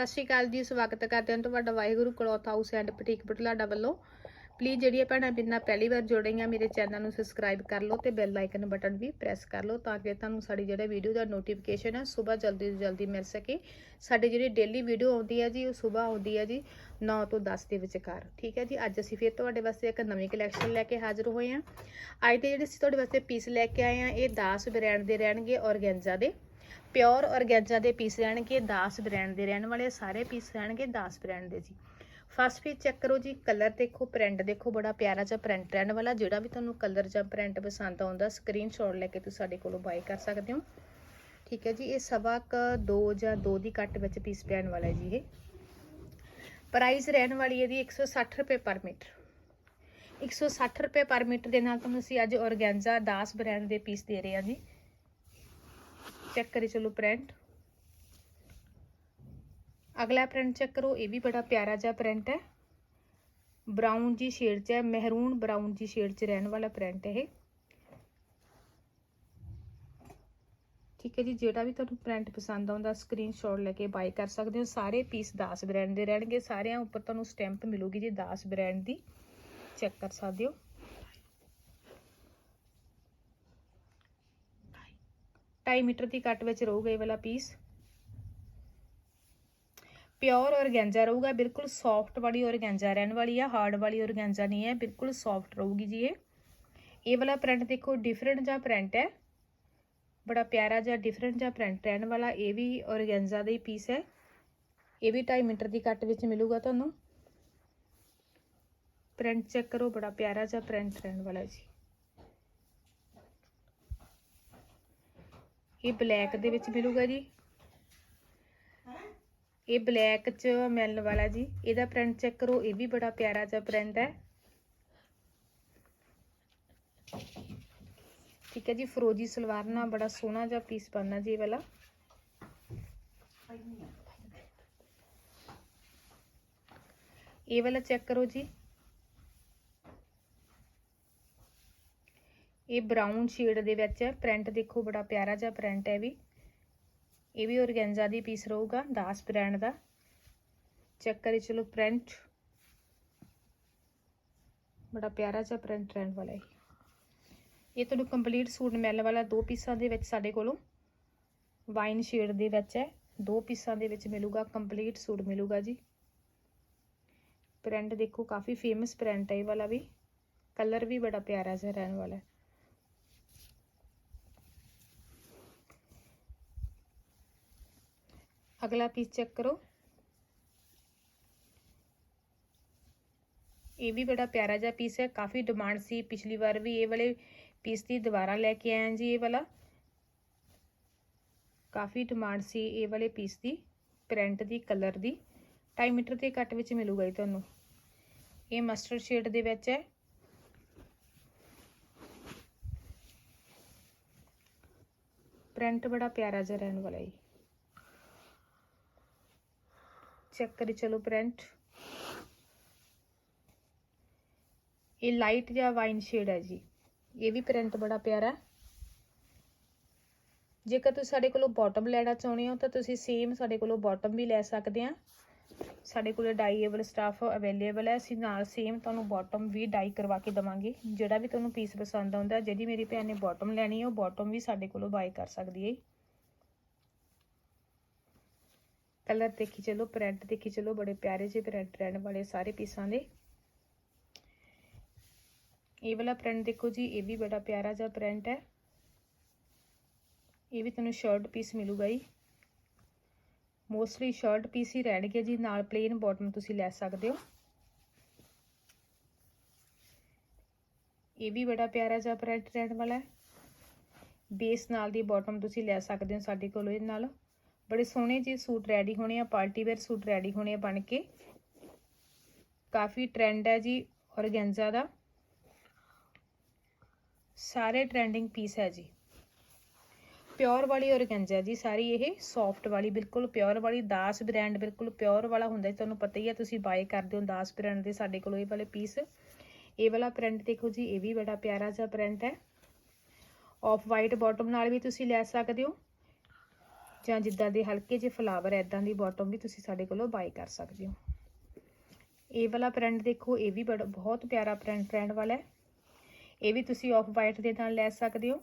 ਸਤਿ ਸ਼੍ਰੀ ਅਕਾਲ ਜੀ, ਸਵਾਗਤ ਕਰਦੇ ਹਾਂ ਤੁਹਾਡਾ Waheguru cloth house and boutique Budhlada ਵੱਲੋਂ। ਪਲੀਜ਼ ਜਿਹੜੀਆਂ ਭੈਣਾਂ ਬਿੰਨਾ ਪਹਿਲੀ ਵਾਰ ਜੁੜੀਆਂ ਮੇਰੇ ਚੈਨਲ ਨੂੰ ਸਬਸਕ੍ਰਾਈਬ ਕਰ ਲਓ ਤੇ ਬੈਲ ਆਈਕਨ ਬਟਨ ਵੀ ਪ੍ਰੈਸ ਕਰ ਲਓ ਤਾਂ ਕਿ ਤੁਹਾਨੂੰ ਸਾਡੀ ਜਿਹੜਾ ਵੀਡੀਓ ਦਾ ਨੋਟੀਫਿਕੇਸ਼ਨ ਹੈ ਸਵੇਰ ਜਲਦੀ ਤੋਂ ਜਲਦੀ ਮਿਲ ਸਕੇ। ਸਾਡੀ ਜਿਹੜੀ ਡੇਲੀ ਵੀਡੀਓ ਆਉਂਦੀ ਹੈ ਜੀ, ਉਹ ਸਵੇਰ ਆਉਂਦੀ ਹੈ ਜੀ 9 ਤੋਂ 10 ਦੇ ਵਿਚਕਾਰ। ਠੀਕ ਹੈ ਜੀ, ਅੱਜ ਅਸੀਂ ਫਿਰ ਤੁਹਾਡੇ ਵਾਸਤੇ ਇੱਕ ਨਵੀਂ ਕਲੈਕਸ਼ਨ ਲੈ ਕੇ ਹਾਜ਼ਰ ਹੋਏ ਹਾਂ। ਅੱਜ ਦੇ ਜਿਹੜੇ ਅਸੀਂ ਤੁਹਾਡੇ ਵਾਸਤੇ ਪੀਸ ਲੈ ਕੇ ਆਏ ਹਾਂ, ਇਹ 10 ਬ੍ਰਾਂਡ ਦੇ ਰਹਿਣਗੇ ਔਰਗੈਂਜ਼ਾ ਦੇ। ਪਿਓਰ ਔਰਗੈਂਜ਼ਾ ਦੇ ਪੀਸ ਰਹਿਣਗੇ 10 ਬ੍ਰਾਂਡ ਦੇ ਰਹਿਣ ਵਾਲੇ ਸਾਰੇ ਪੀਸ ਰਹਿਣਗੇ 10 ਬ੍ਰਾਂਡ ਦੇ ਜੀ। ਫਸਟ ਪੀਸ ਚੈੱਕ ਕਰੋ ਜੀ ਕਲਰ ਦੇਖੋ ਪ੍ਰਿੰਟ ਦੇਖੋ, ਬੜਾ ਪਿਆਰਾ ਜਿਹਾ ਪ੍ਰਿੰਟ ਰਹਿਣ ਵਾਲਾ, ਜਿਹੜਾ ਵੀ ਤੁਹਾਨੂੰ ਕਲਰ ਜਾਂ ਪ੍ਰਿੰਟ ਪਸੰਦ ਆਉਂਦਾ ਸਕਰੀਨਸ਼ਾਟ ਲੈ ਕੇ ਤੁਸੀਂ ਸਾਡੇ ਕੋਲੋਂ ਬਾਈ ਕਰ ਸਕਦੇ ਹੋ। ਠੀਕ ਹੈ ਜੀ, ਇਹ ਸਵਾ ਕ 2 ਜਾਂ 2 ਦੀ ਕੱਟ ਵਿੱਚ ਪੀਸ ਪੈਣ ਵਾਲਾ ਹੈ ਜੀ ਇਹ। ਪ੍ਰਾਈਸ ਰਹਿਣ ਵਾਲੀ ਹੈ ਦੀ 160 ਰੁਪਏ ਪਰ ਮੀਟਰ। 160 ਰੁਪਏ ਪਰ ਮੀਟਰ ਦੇ ਨਾਲ ਤੁਹਾਨੂੰ ਅਸੀਂ ਅੱਜ ਔਰਗੈਂਜ਼ਾ 10 ਬ੍ਰਾਂਡ ਦੇ ਪੀਸ ਦੇ ਰਹੇ ਹਾਂ ਜੀ। ਚੈੱਕ ਕਰੀ ਚਲੋ ਪ੍ਰਿੰਟ ਅਗਲਾ ਪ੍ਰਿੰਟ ਚੈੱਕ ਕਰੋ, ਇਹ ਵੀ ਬੜਾ ਪਿਆਰਾ ਜਿਹਾ ਪ੍ਰਿੰਟ ਹੈ। ਬਰਾਊਨ ਜੀ ਸ਼ੇਡ 'ਚ ਹੈ ਮਹਿਰੂਨ ਬਰਾਊਨ ਜੀ ਸ਼ੇਡ 'ਚ ਰਹਿਣ ਵਾਲਾ ਪ੍ਰਿੰਟ ਹੈ ਇਹ। ਠੀਕ ਹੈ ਜੀ, ਜਿਹੜਾ ਵੀ ਤੁਹਾਨੂੰ ਪ੍ਰਿੰਟ ਪਸੰਦ ਆਉਂਦਾ ਸਕਰੀਨਸ਼ਾਟ ਲੈ ਕੇ ਬਾਈ ਕਰ ਸਕਦੇ ਹੋ। ਸਾਰੇ ਪੀਸ 10 ਬ੍ਰਾਂਡ ਦੇ ਰਹਿਣਗੇ, ਸਾਰਿਆਂ ਉੱਪਰ ਤੁਹਾਨੂੰ ਸਟੈਂਪ ਮਿਲੂਗੀ ਜੀ 10 ਬ੍ਰਾਂਡ ਦੀ। ਚੈੱਕ ਕਰ ਸਕਦੇ ਹੋ। 2.5 ਮੀਟਰ ਦੀ ਕੱਟ ਵਿੱਚ ਰਹੂਗਾ ਇਹ ਵਾਲਾ ਪੀਸ ਪਿਓਰ ਔਰਗੈਂਜ਼ਾ ਰਹੂਗਾ, ਬਿਲਕੁਲ ਸੌਫਟ ਵਾਲੀ ਔਰਗੈਂਜ਼ਾ ਰਹਿਣ ਵਾਲੀ ਆ ਹਾਰਡ ਵਾਲੀ ਔਰਗੈਂਜ਼ਾ ਨਹੀਂ ਹੈ, ਬਿਲਕੁਲ ਸੌਫਟ ਰਹੂਗੀ ਜੀ ਇਹ। ਇਹ ਵਾਲਾ ਪ੍ਰਿੰਟ ਦੇਖੋ ਡਿਫਰੈਂਟ ਜਾਂ ਪ੍ਰਿੰਟ ਹੈ। ਬੜਾ ਪਿਆਰਾ ਜਿਹਾ ਡਿਫਰੈਂਟ ਜਿਹਾ ਪ੍ਰਿੰਟ ਰਹਿਣ ਵਾਲਾ, ਇਹ ਵੀ ਔਰਗੈਂਜ਼ਾ ਦਾ ਹੀ ਪੀਸ ਹੈ। ਇਹ ਵੀ 2.5 ਮੀਟਰ ਦੀ ਕੱਟ ਵਿੱਚ ਮਿਲੂਗਾ ਤੁਹਾਨੂੰ। ਪ੍ਰਿੰਟ ਚੈੱਕ ਕਰੋ, ਬੜਾ ਪਿਆਰਾ ਜਿਹਾ ਪ੍ਰਿੰਟ ਰਹਿਣ ਵਾਲਾ ਜੀ। ਇਹ ਬਲੈਕ ਦੇ ਵਿੱਚ ਮਿਲੂਗਾ ਜੀ। ਇਹ ਬਲੈਕ ਚ ਮਿਲਣ ਵਾਲਾ ਜੀ। ਇਹਦਾ ਪ੍ਰਿੰਟ ਚੈੱਕ ਕਰੋ, ਇਹ ਵੀ ਬੜਾ ਪਿਆਰਾ ਜਿਹਾ ਪ੍ਰਿੰਟ ਹੈ। ਠੀਕ ਹੈ ਜੀ, ਫਰੋਜੀ ਸਲਵਾਰ ਨਾਲ ਬੜਾ ਸੋਹਣਾ ਜਿਹਾ ਪੀਸ ਬਣਨਾ ਜੀ ਇਹ ਵਾਲਾ। ਇਹ ਵਾਲਾ ਚੈੱਕ ਕਰੋ ਜੀ। ਇਹ ਬਰਾਊਨ ਸ਼ੇਡ ਦੇ ਵਿੱਚ ਹੈ ਪ੍ਰਿੰਟ ਦੇਖੋ, ਬੜਾ ਪਿਆਰਾ ਜਿਹਾ ਪ੍ਰਿੰਟ ਹੈ ਵੀ। ਇਹ ਵੀ ਔਰਗੈਂਜ਼ਾ ਦੀ ਪੀਸ ਰਹੂਗਾ, ਦਾਸ ਬ੍ਰਾਂਡ ਦਾ। ਚੈੱਕ ਕਰੀ, ਚਲੋ ਪ੍ਰਿੰਟ ਬੜਾ ਪਿਆਰਾ ਜਿਹਾ ਪ੍ਰਿੰਟ ਰਹਿਣ ਵਾਲਾ ਹੈ ਇਹ ਤੁਹਾਨੂੰ ਕੰਪਲੀਟ ਸੂਟ ਮਿਲਣ ਵਾਲਾ ਦੋ ਪੀਸਾਂ ਦੇ ਵਿੱਚ ਸਾਡੇ ਕੋਲੋਂ। ਵਾਈਨ ਸ਼ੇਡ ਦੇ ਵਿੱਚ ਹੈ, ਦੋ ਪੀਸਾਂ ਦੇ ਵਿੱਚ ਮਿਲੂਗਾ ਕੰਪਲੀਟ ਸੂਟ ਮਿਲੂਗਾ ਜੀ। ਪ੍ਰਿੰਟ ਦੇਖੋ, ਕਾਫੀ ਫੇਮਸ ਪ੍ਰਿੰਟ ਹੈ ਇਹ ਵਾਲਾ ਵੀ। ਕਲਰ ਵੀ ਬੜਾ ਪਿਆਰਾ ਜਿਹਾ ਰਹਿਣ ਵਾਲਾ ਹੈ। ਅਗਲਾ ਪੀਸ ਚੈੱਕ ਕਰੋ। ਇਹ ਵੀ ਬੜਾ ਪਿਆਰਾ ਜਿਹਾ ਪੀਸ ਹੈ। ਕਾਫੀ ਡਿਮਾਂਡ ਸੀ। ਪਿਛਲੀ ਵਾਰ ਵੀ ਇਹ ਵਾਲੇ ਪੀਸ ਦੀ ਦੁਬਾਰਾ ਲੈ ਕੇ ਆਏ ਜੀ ਇਹ ਵਾਲਾ। ਕਾਫੀ ਡਿਮਾਂਡ ਸੀ ਇਹ ਵਾਲੇ ਪੀਸ ਦੀ। ਪ੍ਰਿੰਟ ਦੀ ਕਲਰ ਦੀ। 2.5 ਮੀਟਰ ਦੇ ਕੱਟ ਵਿੱਚ ਮਿਲੂਗਾ ਜੀ ਤੁਹਾਨੂੰ। ਇਹ ਮਸਟਰਡ ਸ਼ੇਡ ਦੇ ਵਿੱਚ ਹੈ। ਪ੍ਰਿੰਟ ਬੜਾ ਪਿਆਰਾ ਜਿਹਾ ਰਹਿਣ ਵਾਲਾ ਹੈ ਚੈੱਕ ਕਰੀ, ਚਲੋ ਪ੍ਰਿੰਟ ਇਹ ਲਾਈਟ ਜਿਹਾ ਵਾਈਨ ਸ਼ੇਡ ਹੈ ਜੀ। ਇਹ ਵੀ ਪ੍ਰਿੰਟ ਬੜਾ ਪਿਆਰਾ। ਜੇਕਰ ਤੁਸੀਂ ਸਾਡੇ ਕੋਲੋਂ ਬਾਟਮ ਲੈਣਾ ਚਾਹੁੰਦੇ ਹੋ, ਤਾਂ ਤੁਸੀਂ ਸੇਮ ਸਾਡੇ ਕੋਲੋਂ ਬਾਟਮ ਵੀ ਲੈ ਸਕਦੇ ਆ। ਸਾਡੇ ਕੋਲੇ ਡਾਈਏਬਲ ਸਟਾਫ ਅਵੇਲੇਬਲ ਹੈ। ਅਸੀਂ ਨਾਲ ਸੇਮ ਤੁਹਾਨੂੰ ਬਾਟਮ ਵੀ ਡਾਈ ਕਰਵਾ ਕੇ ਦਵਾਂਗੇ। ਜਿਹੜਾ ਵੀ ਤੁਹਾਨੂੰ ਪੀਸ ਪਸੰਦ ਆਉਂਦਾ, ਜਿਹੜੀ ਮੇਰੀ ਭੈਣ ਨੇ ਬਾਟਮ ਲੈਣੀ ਹੈ, ਉਹ ਬਾਟਮ ਵੀ ਸਾਡੇ ਕੋਲੋਂ ਬਾਈ ਕਰ ਸਕਦੀ ਹੈ ਕਲਰ ਦੇਖੀ ਚਲੋ, ਪ੍ਰਿੰਟ ਦੇਖੀ ਚਲੋ, ਬੜੇ ਪਿਆਰੇ ਜਿਹੇ ਪ੍ਰਿੰਟ ਰਹਿਣ ਵਾਲੇ ਸਾਰੇ ਪੀਸਾਂ ਦੇ। ਇਹ ਵਾਲਾ ਪ੍ਰਿੰਟ ਦੇਖੋ ਜੀ, ਇਹ ਵੀ ਬੜਾ ਪਿਆਰਾ ਜਿਹਾ ਪ੍ਰਿੰਟ ਹੈ। ਇਹ ਵੀ ਤੁਹਾਨੂੰ ਸ਼ਰਟ ਪੀਸ ਮਿਲੂਗਾ ਜੀ। ਮੋਸਟਲੀ ਸ਼ਰਟ ਪੀਸ ਹੀ ਰਹਿਣਗੇ ਜੀ, ਨਾਲ ਪਲੇਨ ਬਾਟਮ ਤੁਸੀਂ ਲੈ ਸਕਦੇ ਹੋ। ਇਹ ਵੀ ਬੜਾ ਪਿਆਰਾ ਜਿਹਾ ਪ੍ਰਿੰਟ ਰਹਿਣ ਵਾਲਾ ਹੈ। ਬੇਸ ਨਾਲ ਦੀ ਬਾਟਮ ਤੁਸੀਂ ਲੈ ਸਕਦੇ ਹੋ ਸਾਡੇ ਕੋਲ ਇਹਦੇ ਨਾਲ। ਬੜੇ ਸੋਹਣੇ ਜੀ ਸੂਟ ਰੈਡੀ ਹੋਣੇ ਆ, ਪਾਰਟੀ ਵੇਅਰ ਸੂਟ ਰੈਡੀ ਹੋਣੇ ਆ ਬਣ ਕੇ। ਕਾਫੀ ਟ੍ਰੈਂਡ ਹੈ ਜੀ ਔਰਗੈਂਜ਼ਾ ਦਾ। ਸਾਰੇ ਟ੍ਰੈਂਡਿੰਗ ਪੀਸ ਹੈ ਜੀ। ਪਿਓਰ ਵਾਲੀ ਔਰਗੈਂਜ਼ਾ ਜੀ, ਸਾਰੀ ਇਹ ਸੌਫਟ ਵਾਲੀ, ਬਿਲਕੁਲ ਪਿਓਰ ਵਾਲੀ, ਦਾਸ ਬ੍ਰਾਂਡ ਬਿਲਕੁਲ ਪਿਓਰ ਵਾਲਾ ਹੁੰਦਾ ਜੀ ਤੁਹਾਨੂੰ ਪਤਾ ਹੀ ਹੈ, ਤੁਸੀਂ ਬਾਏ ਕਰਦੇ ਹੋ ਦਾਸ ਬ੍ਰਾਂਡ ਦੇ ਸਾਡੇ ਕੋਲ ਇਹ ਵਾਲੇ ਪੀਸ ਇਹ ਵਾਲਾ ਪ੍ਰਿੰਟ ਦੇਖੋ ਜੀ, ਇਹ ਵੀ ਬੜਾ ਪਿਆਰਾ ਜਿਹਾ ਪ੍ਰਿੰਟ ਹੈ। ਆਫ ਵਾਈਟ ਬਾਟਮ ਨਾਲ ਵੀ ਤੁਸੀਂ ਲੈ ਸਕਦੇ ਹੋ। ਜਾਂ ਜਿੱਦਾਂ ਦੇ ਹਲਕੇ ਜਿਹੇ ਫਲਾਵਰ ਐਦਾਂ ਦੀ ਬਾਟਮ ਵੀ ਤੁਸੀਂ ਸਾਡੇ ਕੋਲੋਂ ਬਾਈ ਕਰ ਸਕਦੇ ਹੋ। ਇਹ ਵਾਲਾ ਪ੍ਰਿੰਟ ਦੇਖੋ, ਇਹ ਵੀ ਬੜਾ, ਬਹੁਤ ਪਿਆਰਾ ਪ੍ਰਿੰਟ ਟ੍ਰੈਂਡ ਵਾਲਾ ਹੈ। ਇਹ ਵੀ ਤੁਸੀਂ ਆਫ ਵਾਈਟ ਦੇ ਨਾਲ ਲੈ ਸਕਦੇ ਹੋ।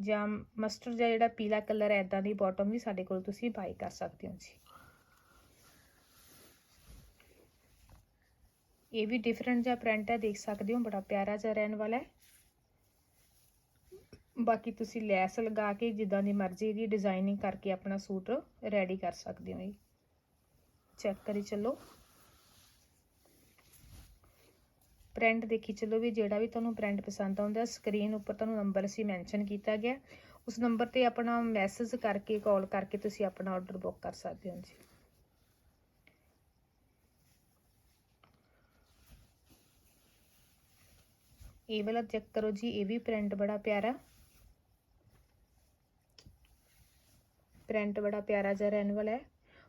ਜਾਂ ਮਸਟਰਡ ਜਾਂ ਜਿਹੜਾ ਪੀਲਾ ਕਲਰ ਹੈ ਐਦਾਂ ਦੀ ਬਾਟਮ ਵੀ ਸਾਡੇ ਕੋਲ ਤੁਸੀਂ ਬਾਈ ਕਰ ਸਕਦੇ ਹੋ ਜੀ। ਇਹ ਵੀ ਡਿਫਰੈਂਟ ਜਿਹਾ ਪ੍ਰਿੰਟ ਹੈ, ਦੇਖ ਸਕਦੇ ਹੋ, ਬੜਾ ਪਿਆਰਾ ਜਿਹਾ ਰਹਿਣ ਵਾਲਾ ਹੈ। ਬਾਕੀ ਤੁਸੀਂ ਲੈਸ ਲਗਾ ਕੇ ਜਿੱਦਾਂ ਦੀ ਮਰਜ਼ੀ ਦੀ ਡਿਜ਼ਾਈਨਿੰਗ ਕਰਕੇ ਆਪਣਾ ਸੂਟ ਰੈਡੀ ਕਰ ਸਕਦੇ ਹੋ ਜੀ। ਚੈੱਕ ਕਰੀ ਚੱਲੋ। ਪ੍ਰਿੰਟ ਦੇਖੀ ਚੱਲੋ ਵੀ ਜਿਹੜਾ ਵੀ ਤੁਹਾਨੂੰ ਪ੍ਰਿੰਟ ਪਸੰਦ ਆਉਂਦਾ ਸਕਰੀਨ ਉੱਪਰ ਤੁਹਾਨੂੰ ਨੰਬਰ ਅਸੀਂ ਮੈਂਸ਼ਨ ਕੀਤਾ ਗਿਆ। ਉਸ ਨੰਬਰ ਤੇ ਆਪਣਾ ਮੈਸੇਜ ਕਰਕੇ ਕਾਲ ਕਰਕੇ ਤੁਸੀਂ ਆਪਣਾ ਆਰਡਰ ਬੁੱਕ ਕਰ ਸਕਦੇ ਹੋ ਜੀ। ਇਹ ਵਾਲਾ ਚੈੱਕ ਕਰੋ ਜੀ, ਇਹ ਵੀ ਪ੍ਰਿੰਟ ਬੜਾ ਪਿਆਰਾ। ਪ੍ਰਿੰਟ ਬੜਾ ਪਿਆਰਾ ਜਿਹਾ ਰਹਿਣ ਵਾਲਾ ਹੈ।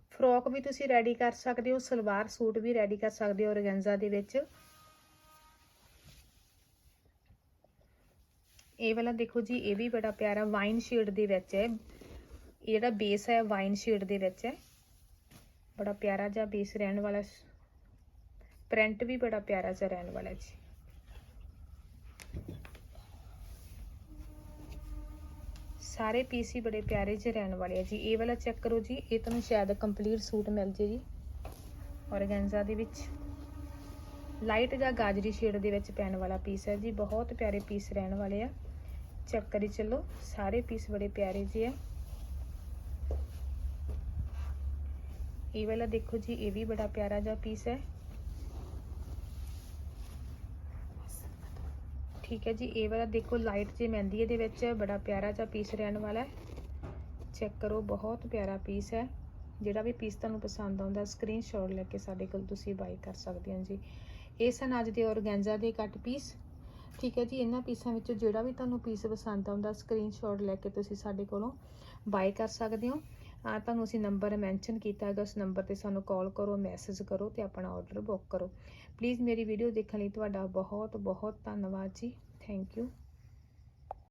ਫਰੋਕ ਵੀ ਤੁਸੀਂ ਰੈਡੀ ਕਰ ਸਕਦੇ ਹੋ, ਸਲਵਾਰ ਸੂਟ ਵੀ ਰੈਡੀ ਕਰ ਸਕਦੇ ਹੋ ਔਰਗੈਂਜ਼ਾ ਦੇ ਵਿੱਚ। ਇਹ ਵਾਲਾ ਦੇਖੋ ਜੀ, ਇਹ ਵੀ ਬੜਾ ਪਿਆਰਾ ਵਾਈਨ ਸ਼ੇਡ ਦੇ ਵਿੱਚ ਹੈ। ਇਹ ਜਿਹੜਾ ਬੇਸ ਹੈ ਵਾਈਨ ਸ਼ੇਡ ਦੇ ਵਿੱਚ ਹੈ। ਬੜਾ ਪਿਆਰਾ ਜਿਹਾ ਬੇਸ ਰਹਿਣ ਵਾਲਾ ਪ੍ਰਿੰਟ ਵੀ ਬੜਾ ਪਿਆਰਾ ਜਿਹਾ ਰਹਿਣ ਵਾਲਾ ਜੀ। ਸਾਰੇ ਪੀਸ ਹੀ ਬੜੇ ਪਿਆਰੇ ਜਿਹੇ ਰਹਿਣ ਵਾਲੇ ਆ ਜੀ। ਇਹ ਵਾਲਾ ਚੈੱਕ ਕਰੋ ਜੀ, ਇਹ ਤੁਹਾਨੂੰ ਸ਼ਾਇਦ ਕੰਪਲੀਟ ਸੂਟ ਮਿਲ ਜੇ ਜੀ। ਔਰਗੈਂਜ਼ਾ ਦੇ ਵਿੱਚ। ਲਾਈਟ ਜਾਂ ਗਾਜਰੀ ਸ਼ੇਡ ਦੇ ਵਿੱਚ ਪੈਣ ਵਾਲਾ ਪੀਸ ਹੈ ਜੀ। ਬਹੁਤ ਪਿਆਰੇ ਪੀਸ ਰਹਿਣ ਵਾਲੇ ਆ। ਚੈੱਕ ਕਰੀ ਚੱਲੋ। ਸਾਰੇ ਪੀਸ ਬੜੇ ਪਿਆਰੇ ਜਿਹੇ ਆ। ਇਹ ਵਾਲਾ ਦੇਖੋ ਜੀ, ਇਹ ਵੀ ਬੜਾ ਪਿਆਰਾ ਜਿਹਾ ਪੀਸ ਹੈ। ਠੀਕ ਹੈ ਜੀ, ਇਹ ਵਾਲਾ ਦੇਖੋ ਲਾਈਟ ਜੇ ਮਹਿੰਦੀ ਇਹਦੇ ਵਿੱਚ, ਬੜਾ ਪਿਆਰਾ ਜਿਹਾ ਪੀਸ ਰਹਿਣ ਵਾਲਾ ਹੈ। ਚੈੱਕ ਕਰੋ, ਬਹੁਤ ਪਿਆਰਾ ਪੀਸ ਹੈ। ਜਿਹੜਾ ਵੀ ਪੀਸ ਤੁਹਾਨੂੰ ਪਸੰਦ ਆਉਂਦਾ ਸਕਰੀਨਸ਼ਾਟ ਲੈ ਕੇ ਸਾਡੇ ਕੋਲ ਤੁਸੀਂ ਬਾਈ ਕਰ ਸਕਦੇ ਹੋ ਜੀ। ਇਹ ਸਨ ਅੱਜ ਦੇ ਔਰਗੈਂਜ਼ਾ ਦੇ ਕੱਟ ਪੀਸ ਠੀਕ ਹੈ ਜੀ, ਇਹਨਾਂ ਪੀਸਾਂ ਵਿੱਚੋਂ ਜਿਹੜਾ ਵੀ ਤੁਹਾਨੂੰ ਪੀਸ ਪਸੰਦ ਆਉਂਦਾ ਸਕਰੀਨਸ਼ਾਟ ਲੈ ਕੇ ਤੁਸੀਂ ਸਾਡੇ ਕੋਲੋਂ ਬਾਏ ਕਰ ਸਕਦੇ ਹੋ। ਆ, ਤੁਹਾਨੂੰ ਅਸੀਂ ਨੰਬਰ ਮੈਂਸ਼ਨ ਕੀਤਾ ਹੈਗਾ, ਉਸ ਨੰਬਰ ਤੇ ਸਾਨੂੰ ਕਾਲ ਕਰੋ ਮੈਸੇਜ ਕਰੋ ਤੇ ਆਪਣਾ ਆਰਡਰ ਬੁੱਕ ਕਰੋ। ਪਲੀਜ਼ ਮੇਰੀ ਵੀਡੀਓ ਦੇਖਣ ਲਈ ਤੁਹਾਡਾ ਬਹੁਤ ਬਹੁਤ ਧੰਨਵਾਦ ਜੀ। Thank you